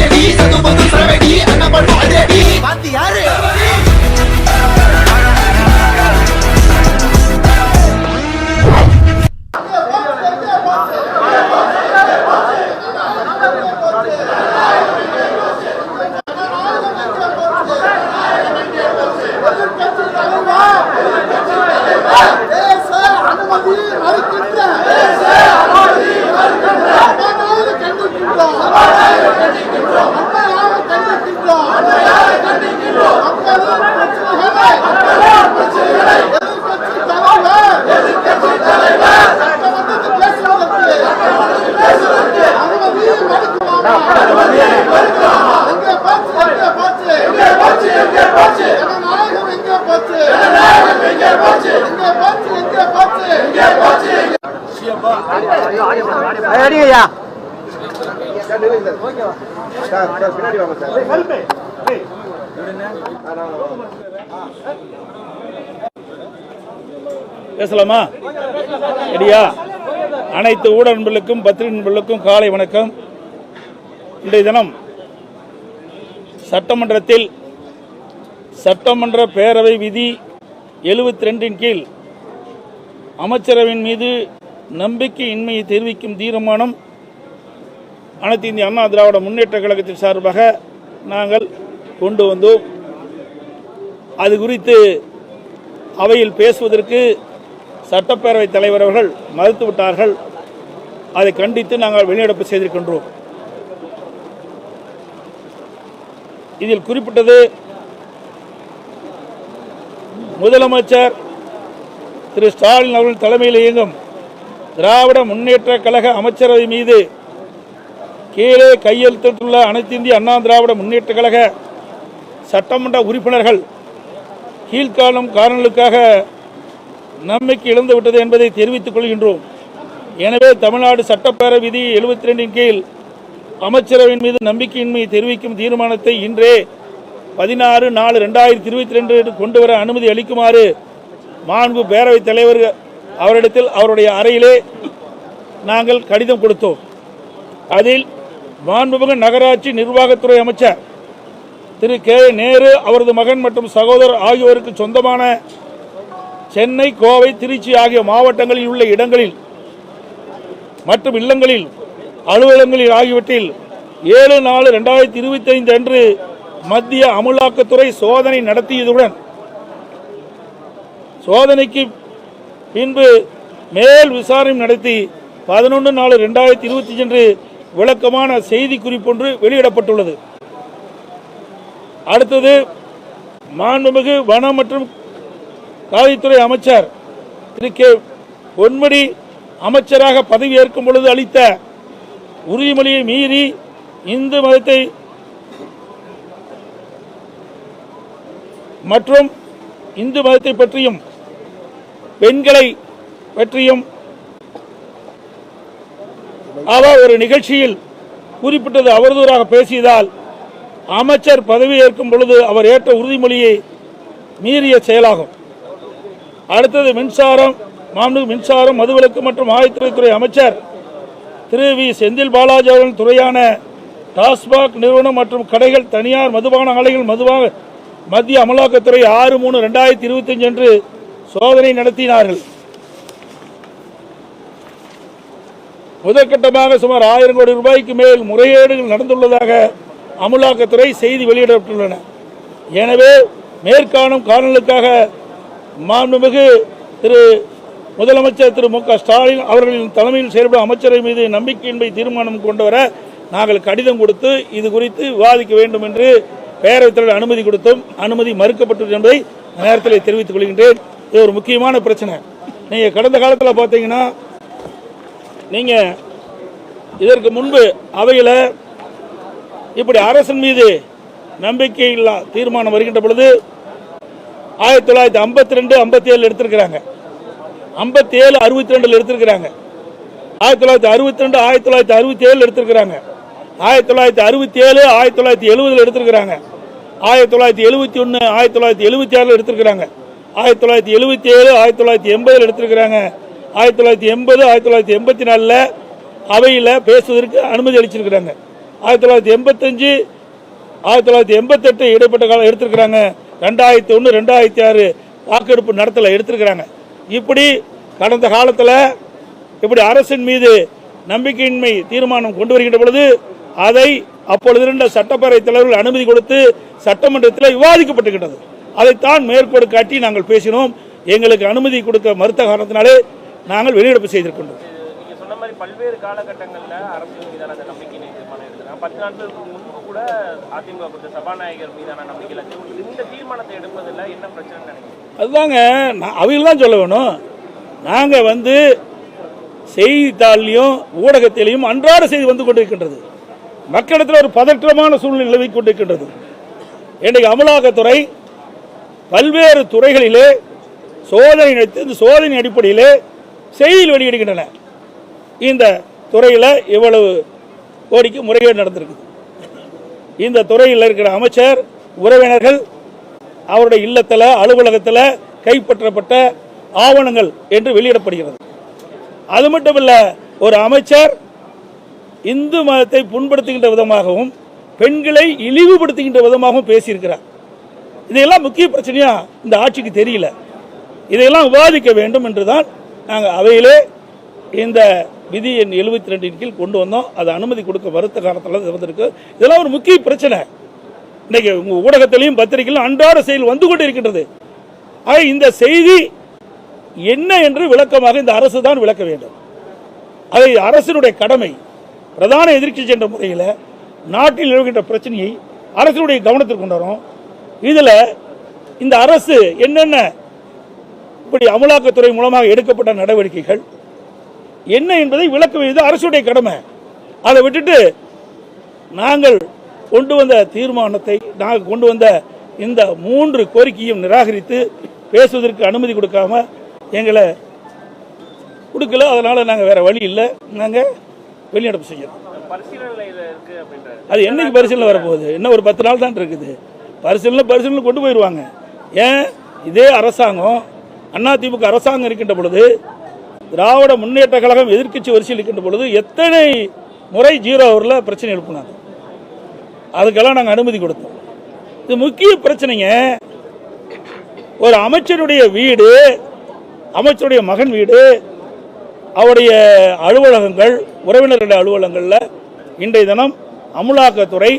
அதிரடி சத்து பத்து சரவெடி அண்ணன் பண்ணும் பாத்தி யாரு அடிங்கய்யா பேசலாமா? ரெடியா? அனைத்து ஊடக நண்பர்களுக்கும் பத்திரிகை நண்பர்களுக்கும் காலை வணக்கம். இன்றைய தினம் சட்டமன்றத்தில் சட்டமன்ற பேரவை விதி எழுபத்தி ரெண்டின் கீழ் அமைச்சரவையின் மீது நம்பிக்கையின்மையை தெரிவிக்கும் தீர்மானம் அனைத்து இந்திய அண்ணா திராவிட முன்னேற்ற கழகத்தின் சார்பாக நாங்கள் கொண்டு வந்தோம். அது குறித்து அவையில் பேசுவதற்கு சட்டப்பேரவைத் தலைவர் அவர்கள் மறுத்துவிட்டார்கள் அதை கண்டித்து நாங்கள் வெளிநடப்பு செய்திருக்கின்றோம். இதில் குறிப்பிட்டது முதலமைச்சர் திரு ஸ்டாலின் அவர்கள் தலைமையில் இயங்கும் திராவிட முன்னேற்ற கழக அமைச்சரவை மீது கீழே கையெழுத்திட்டுள்ள அனைத்து இந்திய அண்ணா திராவிட முன்னேற்ற கழக சட்டமன்ற உறுப்பினர்கள் கீழ்காணும் காரணங்களுக்காக நம்பிக்கை இழந்து விட்டது என்பதை தெரிவித்துக் கொள்கின்றோம். எனவே தமிழ்நாடு சட்டப்பேரவை விதி எழுபத்தி ரெண்டின் கீழ் அமைச்சரவையின் மீது நம்பிக்கையின்மை தெரிவிக்கும் தீர்மானத்தை இன்றே பதினாறு நாலு ரெண்டாயிரத்தி இருபத்தி ரெண்டு கொண்டு வர அனுமதி அளிக்குமாறு மாண்பு பேரவைத் தலைவர் அவரிடத்தில் அவருடைய அறையிலே நாங்கள் கடிதம் கொடுத்தோம். அதில் மாண்புமிகு நகராட்சி நிர்வாகத்துறை அமைச்சர் திரு கே நேரு அவரது மகன் மற்றும் சகோதரர் ஆகியோருக்கு சொந்தமான சென்னை கோவை திருச்சி ஆகிய மாவட்டங்களில் உள்ள இடங்களில் மற்றும் இல்லங்களில் அலுவலகங்களில் ஆகியவற்றில் ஏழு நாலு ரெண்டாயிரத்தி இருபத்தி ஐந்து அன்று மத்திய அமுலாக்கத்துறை சோதனை நடத்தியதுடன் சோதனைக்கு பின்பு மேல் விசாரணை நடத்தி பதினொன்று நாலு ரெண்டாயிரத்தி இருபத்தி அன்று விளக்கமான செய்தி குறிப்பொன்று வெளியிடப்பட்டுள்ளது. அடுத்தது மாண்புமிகு வனம் மற்றும் காவல்துறை அமைச்சர் திரு. கே. பொன்மடி அமைச்சராக பதவி ஏற்கும் பொழுது அளித்த உறுதிமொழியை மீறி இந்து மதத்தை மற்றும் இந்து மதத்தை பற்றியும் பெண்களை பற்றியும் அவர் ஒரு நிகழ்ச்சியில் குறிப்பிட்டது அவதூறாக பேசியதால் அமைச்சர் பதவி ஏற்கும் பொழுது அவர் ஏற்ற உறுதிமொழியை மீறிய செயலாகும். அடுத்தது மின்சாரம் மாநில மின்சாரம் மதுவிலக்கு மற்றும் ஆயத்துறைத்துறை அமைச்சர் திரு வி. செந்தில் பாலாஜி அவர்கள் துறையான டாஸ்மாக் நிறுவனம் மற்றும் கடைகள் தனியார் மதுபான ஆலைகள் மதுவாக மத்திய அமலாக்கத்துறை ஆறு மூணு ரெண்டாயிரத்தி இருபத்தஞ்சு அன்று சோதனை நடத்தினார்கள். முதற்கட்டமாக சுமார் ஆயிரம் கோடி ரூபாய்க்கு மேல் முறைகேடுகள் நடந்துள்ளதாக அமலாக்கத்துறை செய்தி வெளியிடப்பட்டுள்ளன. எனவே மேற்காணும் காரணங்களுக்காக மாண்புமிகு திரு முதலமைச்சர் திரு மு க ஸ்டாலின் அவர்களின் தலைமையில் செயல்படும் அமைச்சரை மீது நம்பிக்கையின்மை தீர்மானம் கொண்டு வர நாங்கள் கடிதம் கொடுத்து இது குறித்து விவாதிக்க வேண்டும் என்று பேரவைத் தலைவர் அனுமதி கொடுத்தும் அனுமதி மறுக்கப்பட்டது என்பதை நேரத்தில் தெரிவித்துக் கொள்கின்றேன். இது ஒரு முக்கியமான பிரச்சனை. நீங்கள் கடந்த காலத்தில் பார்த்தீங்கன்னா நீங்கள் இதற்கு முன்பு அவையில் இப்படி அரசின் மீது நம்பிக்கை இல்லா தீர்மானம் வருகின்ற பொழுது ஆயிரத்தி தொள்ளாயிரத்தி ஐம்பத்தி ரெண்டு ஐம்பத்தி ஏழு எடுத்திருக்கிறாங்க. ஐம்பத்தி ஏழு அறுபத்தி ரெண்டில் எடுத்திருக்கிறாங்க. ஆயிரத்தி தொள்ளாயிரத்தி அறுபத்தி ரெண்டு ஆயிரத்தி தொள்ளாயிரத்தி அறுபத்தி ஏழு எடுத்திருக்கிறாங்க. ஆயிரத்தி தொள்ளாயிரத்தி அறுபத்தி ஏழு ஆயிரத்தி தொள்ளாயிரத்தி எழுபதில் எடுத்திருக்கிறாங்க. ஆயிரத்தி தொள்ளாயிரத்தி எழுபத்தி ஒன்று ஆயிரத்தி தொள்ளாயிரத்தி எழுபத்தி ஆறில் எடுத்திருக்கிறாங்க. ஆயிரத்தி தொள்ளாயிரத்தி எழுபத்தி ஏழு ஆயிரத்தி தொள்ளாயிரத்தி எண்பதில் எடுத்திருக்கிறாங்க. ஆயிரத்தி தொள்ளாயிரத்தி எண்பது ஆயிரத்தி தொள்ளாயிரத்தி எண்பத்தி நாலில் அவையில் பேசுவதற்கு அனுமதி அளிச்சிருக்கிறாங்க. ஆயிரத்தி தொள்ளாயிரத்தி எண்பத்தஞ்சு ஆயிரத்தி தொள்ளாயிரத்தி எண்பத்தெட்டு இடைப்பட்ட காலம் எடுத்திருக்கிறாங்க. ரெண்டாயிரத்தி ஒன்று ரெண்டாயிரத்தி ஆறு வாக்கெடுப்பு நடத்தலை எடுத்திருக்கிறாங்க. இப்படி கடந்த காலத்தில் இப்படி அரசின் மீது நம்பிக்கையின்மை தீர்மானம் கொண்டு வருகின்ற பொழுது அதை அப்பொழுது இருந்த சட்டப்பேரவைத் தலைவர்கள் அனுமதி கொடுத்து சட்டமன்றத்தில் விவாதிக்கப்பட்டுகின்றது அதைத்தான் மேற்கோடு காட்டி நாங்கள் பேசினோம். எங்களுக்கு அனுமதி கொடுக்க மறுத்த காரணத்தினாலே நாங்கள் வெளியிடப்பு செய்திருக்கின்றோம். பல்வேறு காலகட்டங்கள்ல அரசியல் மீதான அந்த நம்பிக்கை தீர்மானம் எடுக்கிறாங்க பத்து நாட்களுக்கு முன்பு கூட அதிமுக கொடுத்த சபாநாயகர் மீதான நம்பிக்கையில இந்த தீர்மானத்தை எடுப்பதில் என்ன பிரச்சனைன்னு நினைக்கிறீங்க? அதுதாங்க நான் அவங்களாம் சொல்ல வேணும். நாங்கள் வந்து செய்தித்தாள்லையும் ஊடகத்திலையும் அன்றாட செய்தி வந்து கொண்டிருக்கின்றது. மக்களிடத்தில் ஒரு பதற்றமான சூழ்நிலை நிலவிக் கொண்டிருக்கின்றது. இன்றைக்கு அமலாக்கத்துறை பல்வேறு துறைகளிலே சோதனை நடத்தி இந்த சோதனை அடிப்படையிலே செய்தியில் வெளியிடுகின்றன. இந்த துறையில் இவ்வளவு கோடிக்கு முறைகேடு நடந்திருக்குது. இந்த துறையில் இருக்கிற அமைச்சர் உறவினர்கள் அவருடைய இல்லத்தில் அலுவலகத்தில் கைப்பற்றப்பட்ட ஆவணங்கள் என்று வெளியிடப்படுகிறது. அது மட்டுமல்ல ஒரு அமைச்சர் இந்து மதத்தை புண்படுத்துகின்ற விதமாகவும் பெண்களை இழிவுபடுத்துகின்ற விதமாகவும் பேசியிருக்கிறார். இதையெல்லாம் முக்கிய பிரச்சனையா இந்த ஆட்சிக்கு தெரியல. இதையெல்லாம் விவாதிக்க வேண்டும் என்றுதான் நாங்கள் அவையிலே இந்த விதி எண் எழுபத்தி ரெண்டின் கீழ் கொண்டு வந்தோம். அது அனுமதி கொடுக்க வருத்த காலத்தில் இது வந்திருக்கு இதெல்லாம் ஒரு முக்கிய பிரச்சனை. இன்னைக்கு உங்க ஊடகத்திலையும் பத்திரிகையிலும் அன்றாட செயல் வந்து கொண்டு இருக்கின்றது ஆக இந்த செய்தி என்ன என்று விளக்கமாக இந்த அரசு தான் விளக்க வேண்டும். அதை அரசினுடைய கடமை. பிரதான எதிர்க்கட்சி என்ற முறையில் நாட்டில் நிலவுகின்ற பிரச்சனையை அரசினுடைய கவனத்திற்கு கொண்டு வரும். இதில் இந்த அரசு என்னென்ன இப்படி அமலாக்கத்துறை மூலமாக எடுக்கப்பட்ட நடவடிக்கைகள் என்ன என்பதை விளக்க வேண்டியது அரசுடைய கடமை. அதை விட்டுட்டு நாங்கள் கொண்டு வந்த தீர்மானத்தை நாங்கள் கொண்டு வந்த இந்த மூன்று கோரிக்கையும் நிராகரித்து பேசுவதற்கு அனுமதி கொடுக்காம எங்களை கொடுக்கல. அதனால நாங்கள் வேற வழி இல்லை. நாங்கள் வெளிநடப்பு செய்யறோம். அது என்னைக்கு பரிசீலனை வரப்போகுது? இன்னும் ஒரு பத்து நாள் தான் இருக்குது. பரிசீலனை பரிசீலனை கொண்டு போயிடுவாங்க ஏன்? இதே அரசாங்கம் அதிமுக அரசாங்கம் இருக்கின்ற பொழுது திராவிட முன்னேற்ற கழகம் எதிர்க்கட்சி வரிசையில் இருக்கின்ற பொழுது எத்தனை முறை ஜீரோ ஹவரில் பிரச்சனை எழுப்புனாங்க. அதுக்கெல்லாம் நாங்கள் அனுமதி கொடுத்தோம். இது முக்கிய பிரச்சனைங்க. ஒரு அமைச்சருடைய வீடு அமைச்சருடைய மகன் வீடு அவருடைய அலுவலகங்கள் உறவினர்களுடைய அலுவலகங்களில் இன்றைய தினம் அமலாக்கத்துறை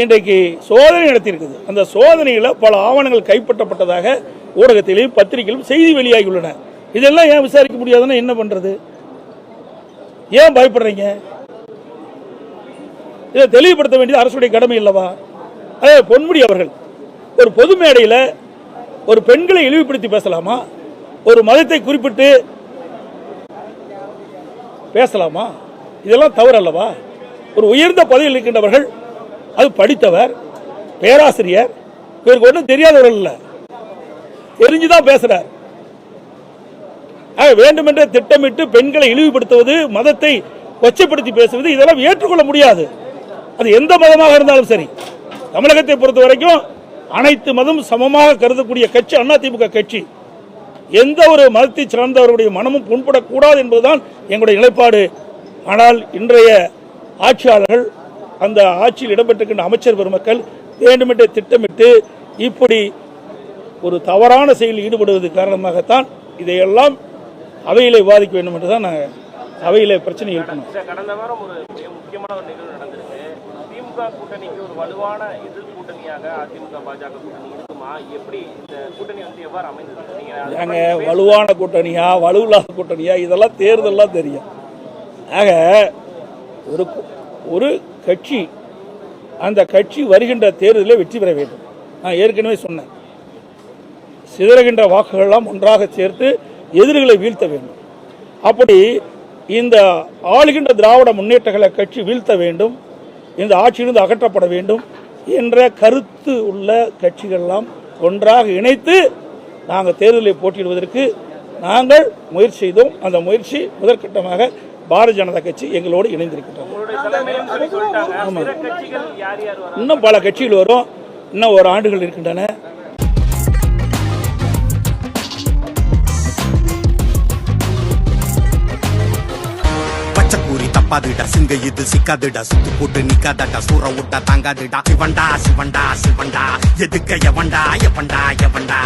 இன்றைக்கு சோதனை நடத்தியிருக்குது. அந்த சோதனையில் பல ஆவணங்கள் கைப்பற்றப்பட்டதாக ஊடகத்திலும் பத்திரிகையிலும் செய்தி வெளியாகியுள்ளன. இதெல்லாம் ஏன் விசாரிக்க முடியாதுன்னா என்ன பண்றது? ஏன் பயப்படுறீங்க? இதை தெளிவுபடுத்த வேண்டியது அரசுடைய கடமை இல்லவா அதே பொன்முடி அவர்கள் ஒரு பொது மேடையில் ஒரு பெண்களை இழிவுபடுத்தி பேசலாமா? ஒரு மதத்தை குறிப்பிட்டு பேசலாமா? இதெல்லாம் தவறு அல்லவா ஒரு உயர்ந்த பதவியில் இருக்கின்றவர்கள் அது படித்தவர் பேராசிரியர். இவருக்கு ஒன்றும் தெரியாதவர்கள் இல்லை. தெரிஞ்சுதான் பேசுறார். வேண்டுமென்றே திட்டமிட்டு பெண்களை இழிவுபடுத்துவது மதத்தை கொச்சைப்படுத்தி பேசுவது இதெல்லாம் ஏற்றுக்கொள்ள முடியாது. அது எந்த மதமாக இருந்தாலும் சரி. தமிழகத்தை பொறுத்த வரைக்கும் அனைத்து மதம் சமமாக கருதக்கூடிய கட்சி அதிமுக கட்சி. எந்த ஒரு மதத்தை சார்ந்தவருடைய மனமும் புண்படக்கூடாது என்பதுதான் எங்களுடைய நிலைப்பாடு. ஆனால் இன்றைய ஆட்சியாளர்கள் அந்த ஆட்சியில் இடம்பெற்றிருக்கின்ற அமைச்சர் பெருமக்கள் வேண்டுமென்றே திட்டமிட்டு இப்படி ஒரு தவறான செயலில் ஈடுபடுவது காரணமாகத்தான் இதையெல்லாம் அவையிலே விவாதிக்க வேண்டும் என்று தான் நாங்கள் அவையிலே பிரச்சனை இருக்கணும் கடந்த வாரம் ஒரு மிக முக்கியமான ஒரு நிகழ்வு நடந்திருக்கு. திமுக கூட்டணிக்கு ஒரு வலுவான எதிர் கூட்டணியாக அதிமுக பாஜக கூட்டணி இருக்குமா? எப்படி இந்த கூட்டணி வந்து எவ்வாறு அமைந்தது? ஏங்க வலுவான கூட்டணியா வலுவில்லாத கூட்டணியா இதெல்லாம் தேர்தல்லாம் தெரியும். ஆக ஒரு ஒரு கட்சி அந்த கட்சி வருகின்ற தேர்தலில் வெற்றி பெற வேண்டும். நான் ஏற்கனவே சொன்னேன். சிதறுகின்ற வாக்குகளெல்லாம் ஒன்றாக சேர்த்து எதிரிகளை வீழ்த்த வேண்டும். அப்படி இந்த ஆளுகின்ற திராவிட முன்னேற்ற கட்சி வீழ்த்த வேண்டும். இந்த ஆட்சியிலிருந்து அகற்றப்பட வேண்டும் என்ற கருத்து உள்ள கட்சிகள்லாம் ஒன்றாக இணைத்து நாங்கள் தேர்தலை போட்டியிடுவதற்கு நாங்கள் முயற்சி செய்தோம். அந்த முயற்சி முதற்கட்டமாக பாரதிய ஜனதா கட்சி எங்களோடு இணைந்திருக்கின்றன இன்னும் பல கட்சிகள் வரும். இன்னும் ஒரு ஆண்டுகள் இருக்கின்றன. பச்சைப்பூரி தப்பாதுடா சிங்க இது சிக்காதுடா சுத்து போட்டு நிக்காதடா சூற விட்டா தாங்காதுடா. சிவண்டா சிவண்டா சிவண்டா எதுக்க எவண்டா எவண்டா எவண்டா